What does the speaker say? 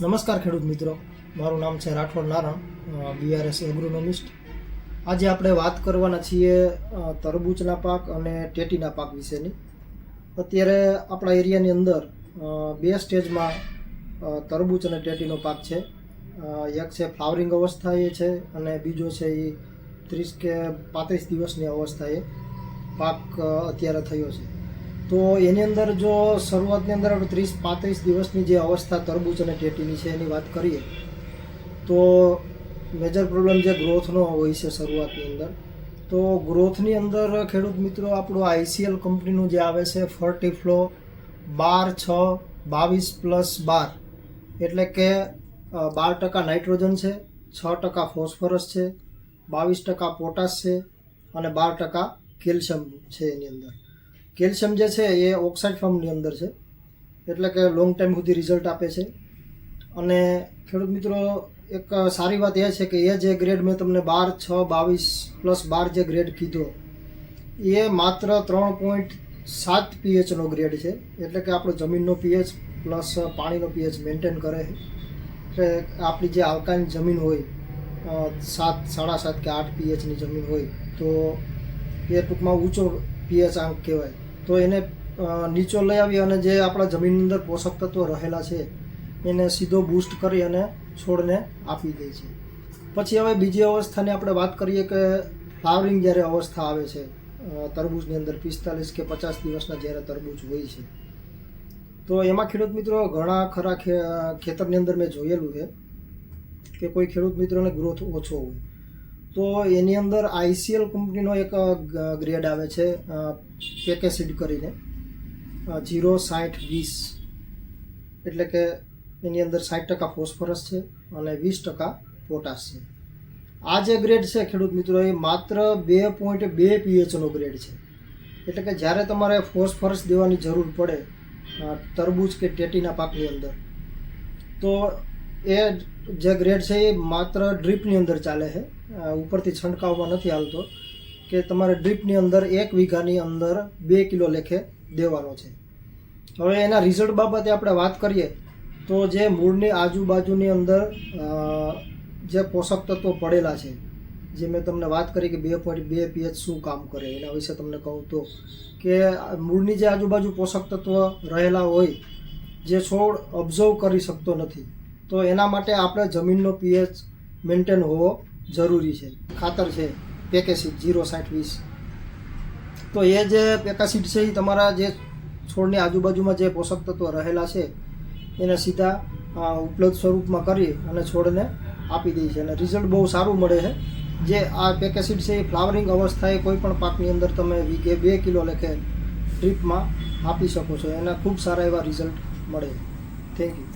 નમસ્કાર ખેડૂત મિત્રો. મારું નામ છે રાઠોડ નારણ બીઆરએસ એગ્રોનોમિસ્ટ આજે આપણે વાત કરવાના છીએ તરબૂચના પાક અને ટેટીના પાક વિશેની. અત્યારે આપણા એરિયાની અંદર બે સ્ટેજમાં તરબૂચ અને ટેટીનો પાક છે. એક છે ફ્લાવરિંગ અવસ્થા એ છે અને બીજો છે એ ત્રીસ કે પાંત્રીસ દિવસની અવસ્થાએ પાક અત્યારે થયો છે. તો એની અંદર જો શરૂઆતની અંદર આપણે ત્રીસ પાંત્રીસ દિવસની જે અવસ્થા તરબૂચ અને ટેટીની છે એની વાત કરીએ, તો મેજર પ્રોબ્લેમ જે ગ્રોથનો હોય છે શરૂઆતની અંદર, તો ગ્રોથની અંદર ખેડૂત મિત્રો આપણું આઈસીએલ કંપનીનું જે આવે છે ફર્ટી ફ્લો બાર છ બાવીસ પ્લસ બાર, એટલે કે બાર ટકા નાઇટ્રોજન છે, છ ટકા ફોસ્ફરસ છે, બાવીસ ટકા પોટાશ છે અને બાર ટકા કેલ્શિયમ છે એની અંદર. કેલ્શિયમ જે છે એ ઓક્સાઇડ ફોર્મની અંદર છે. એટલે કે લોંગ ટાઈમ સુધી રિઝલ્ટ આપે છે. અને ખેડૂત મિત્રો, એક સારી વાત એ છે કે એ જે ગ્રેડ મેં તમને બાર, છ, બાવીસ પ્લસ બાર જે ગ્રેડ કીધો, એ માત્ર ત્રણ પોઈન્ટ સાત પીએચનો ગ્રેડ છે. એટલે કે આપણો જમીનનો પીએચ પ્લસ પાણીનો પીએચ મેન્ટેન કરે. છે એટલે આપણી જે આલ્કાઇન જમીન હોય સાત, સાડા સાત કે આઠ પીએચની જમીન હોય, તો એ ટૂંકમાં ઊંચો પીએચ આંક કહેવાય. તો એને નીચો લઈ આવી અને જે આપણા જમીનની અંદર પોષક તત્વો રહેલા છે, એને સીધો બૂસ્ટ કરી અને છોડને આપી દે છે. પછી હવે બીજી અવસ્થાની આપણે વાત કરીએ કે ફ્લાવરિંગ જ્યારે અવસ્થા આવે છે તરબૂચની અંદર પિસ્તાલીસ કે પચાસ દિવસના જ્યારે તરબૂચ હોય છે. તો એમાં ખેડૂત મિત્રો ઘણા ખરા ખેતરની અંદર મેં જોયેલું છે કે કોઈ ખેડૂત મિત્રોને ગ્રોથ ઓછો હોય. તો એની અંદર આઈસીએલ કંપનીનો એક ગ્રેડ આવે છે પેકેસિડ કરીને જીરો સાઠ વીસ. એટલે કે એની અંદર સાઠ ટકા ફોસ્ફરસ છે અને વીસ ટકા પોટાશ છે. આ જે ગ્રેડ છે, ખેડૂત મિત્રો એ માત્ર બે પોઈન્ટ બે પીએચનો ગ્રેડ છે. એટલે કે જ્યારે તમારે ફોસ્ફરસ દેવાની જરૂર પડે તરબૂચ કે ટેટીના પાકની અંદર, તો એ જે ગ્રેડ છે એ માત્ર ડ્રીપની અંદર ચાલે છે. ઉપરથી છંટકાવમાં નથી આવતો કે તમારે ડ્રીપની અંદર એક વીઘાની અંદર બે કિલો લેખે દેવાનો છે. હવે એના રિઝલ્ટ બાબતે આપણે વાત કરીએ, તો જે મૂળની આજુબાજુની અંદર જે પોષક તત્વો પડેલા છે, જે મેં તમને વાત કરી કે બે પોઈન્ટ બે પીએચ શું કામ કરે, એના વિશે તમને કહું તો, કે મૂળની જે આજુબાજુ પોષક તત્વો રહેલા હોય, જે છોડ ઓબ્ઝર્વ કરી શકતો નથી, તો એના માટે આપણે જમીનનો પીએચ મેન્ટેન હોવો જરૂરી છે, ખાતર છે પેકેસિડ જીરો સાઠ વીસ. તો એ જે પેકાસીડ છે એ તમારા જે છોડની આજુબાજુમાં જે પોષક તત્વો રહેલા છે, એને સીધા ઉપલબ્ધ સ્વરૂપમાં કરી અને છોડને આપી દે છે. અને રિઝલ્ટ બહુ સારું મળે છે. જે આ પેકેસીડ છે એ ફ્લાવરિંગ અવસ્થાએ કોઈ પણ પાકની અંદર તમે વીઘે બે કિલો લેખે ડ્રીપમાં આપી શકો છો. એના ખૂબ સારા એવા રિઝલ્ટ મળે. Thank you.